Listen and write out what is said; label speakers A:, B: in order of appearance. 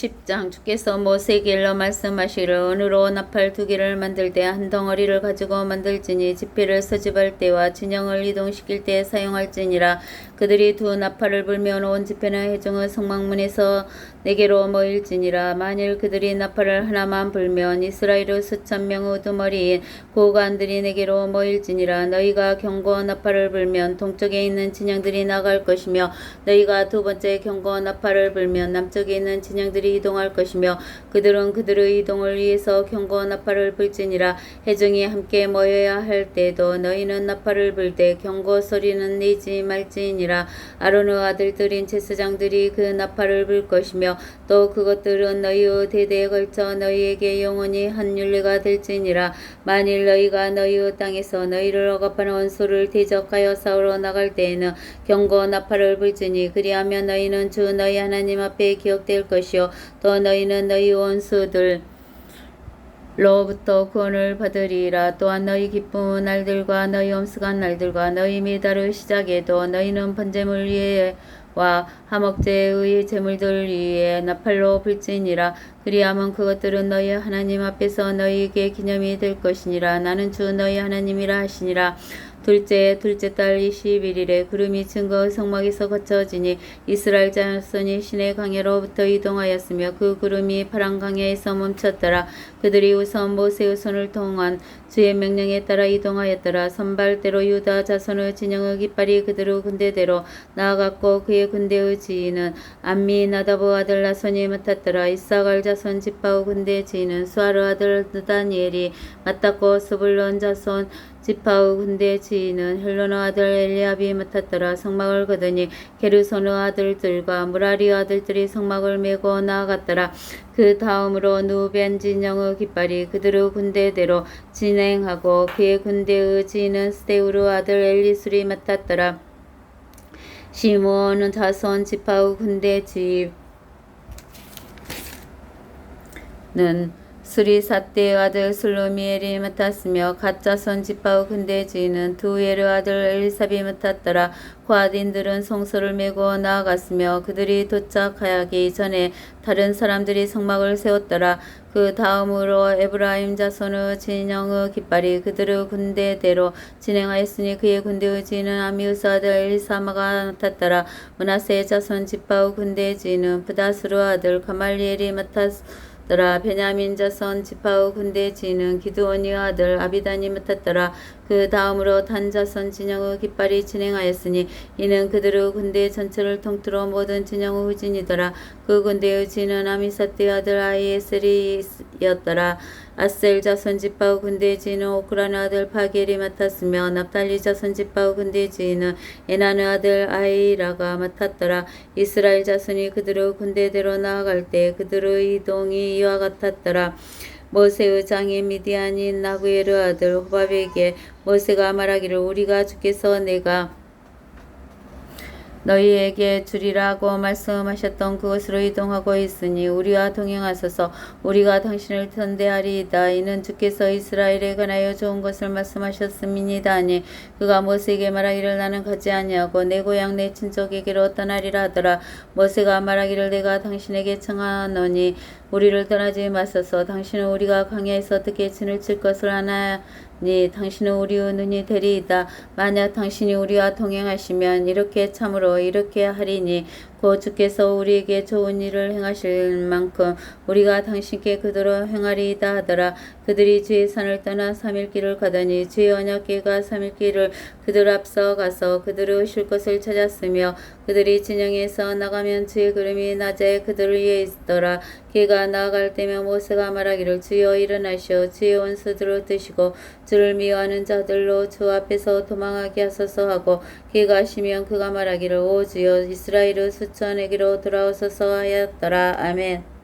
A: 10장 주께서 모세에게 일러 말씀하시기를 은으로 나팔 두 개를 만들 때 한 덩어리를 가지고 만들지니 지폐를 서집할 때와 진영을 이동시킬 때 사용할지니라. 그들이 두 나팔을 불면 온 지폐는 해중의 성막문에서 내게로 모일지니라. 만일 그들이 나팔을 하나만 불면 이스라엘의 수천 명의 두머리인 고관들이 내게로 모일지니라. 너희가 경고 나팔을 불면 동쪽에 있는 진영들이 나갈 것이며 너희가 두 번째 경고 나팔을 불면 남쪽에 있는 진영들이 이동할 것이며 그들은 그들의 이동을 위해서 경고 나팔을 불지니라. 해중이 함께 모여야 할 때도 너희는 나팔을 불 때 경고 소리는 내지 말지니라. 아론의 아들들인 제사장들이 그 나팔을 불 것이며 또 그것들은 너희의 대대에 걸쳐 너희에게 영원히 한 윤례가 될지니라. 만일 너희가 너희의 땅에서 너희를 억압하는 원수를 대적하여 싸우러 나갈 때에는 경고 나팔을 불지니 그리하면 너희는 주 너희 하나님 앞에 기억될 것이요 또 너희는 너희 원수들 로부터 구원을 받으리라. 또한 너희 기쁜 날들과 너희 엄숙한 날들과 너희 메달의 시작에도 너희는 번제물 위에 와 하목제의 제물들 위에 나팔로 불지니라. 그리하면 그것들은 너희 하나님 앞에서 너희에게 기념이 될 것이니라. 나는 주 너희 하나님이라 하시니라 둘째 둘째 달 21일에 구름이 증거 성막에서 거쳐지니 이스라엘 자손이 신의 강야로부터 이동하였으며 그 구름이 파란 강야에서 멈췄더라. 그들이 우선 모세의 손을 통한 주의 명령에 따라 이동하였더라 선발대로 유다 자손의 진영의 깃발이 그들의 군대대로 나아갔고 그의 군대의 지휘는 암미 나다보 아들 나손이 맡았더라. 이사갈 자손 지파의 군대 지휘는 수아르 아들 느다니엘이 맡았고 스불론 자손 지파의 군대 지휘는 헬로노 아들 엘리압이 맡았더라. 성막을 거더니 게르소노 아들들과 무라리 아들들이 성막을 메고 나아갔더라. 그 다음으로 누벤 진영의 깃발이 그들의 군대대로 진 행하고 그의 군대의 지휘는 스데우르 아들 엘리술이 맡았더라. 시므온은 자손 지파의 군대 지휘는 수리사떼의 아들 슬로미엘이 맡았으며 가짜 선 지파의 군대 지휘는 두에르 아들 엘리삽이 맡았더라. 과딘들은 성소를 메고 나아갔으며 그들이 도착하기 전에 다른 사람들이 성막을 세웠더라. 그 다음으로 에브라임 자손의 진영의 깃발이 그들의 군대대로 진행하였으니 그의 군대의 지휘는 아미우스 아들 엘리사마가 맡았더라. 문하세 자손 지파의 군대 지휘는 부다스루 아들 가말리엘이 맡았 더라. 베냐민 자손 지파의 군대 지는 기드온의 아들 아비단이 맡았더라. 그 다음으로 단 자손 진영의 깃발이 진행하였으니 이는 그들의 군대 전체를 통틀어 모든 진영의 후진이더라. 그 군대의 지는 아미사띠 아들 아이에셀이었더라. 아셀 자손 지파의 군대 지는 오크라는 아들 파겔이 맡았으며 납달리 자손 지파의 군대 지는 에나는 아들 아이라가 맡았더라. 이스라엘 자손이 그들의 군대대로 나아갈 때 그들의 이동이 이와 같았더라. 모세의 장인 미디안인 나구에르 아들 호밥에게 모세가 말하기를 우리가 주께서 내가 너희에게 주리라고 말씀하셨던 그것으로 이동하고 있으니 우리와 동행하소서. 우리가 당신을 선대하리이다. 이는 주께서 이스라엘에 관하여 좋은 것을 말씀하셨음이니다니 하니. 그가 모세에게 말하기를 나는 가지 아니하고 내 고향 내 친족에게로 떠나리라 하더라. 모세가 말하기를 내가 당신에게 청하노니 우리를 떠나지 마소서 당신은 우리가 광야에서 어떻게 진을 칠 것을 하나 니 당신은 우리의 눈이 되리이다. 만약 당신이 우리와 동행하시면 이렇게 참으로 이렇게 하리니 곧 주께서 우리에게 좋은 일을 행하실 만큼 우리가 당신께 그대로 행하리이다 하더라. 그들이 주의 산을 떠나 삼일 길을 가더니 주의 언약궤가 삼일 길을 그들 앞서 가서 그들의 쉴 것을 찾았으며 그들이 진영에서 나가면 주의 그림이 낮에 그들을 위해 있더라. 걔가 나아갈 때면 모세가 말하기를 주여 일어나시오 주의 원수들을 드시고 주를 미워하는 자들로 주 앞에서 도망하게 하소서 하고 걔가 시면 그가 말하기를 오 주여 이스라엘의 수천에게로 돌아오소서 하였더라. 아멘.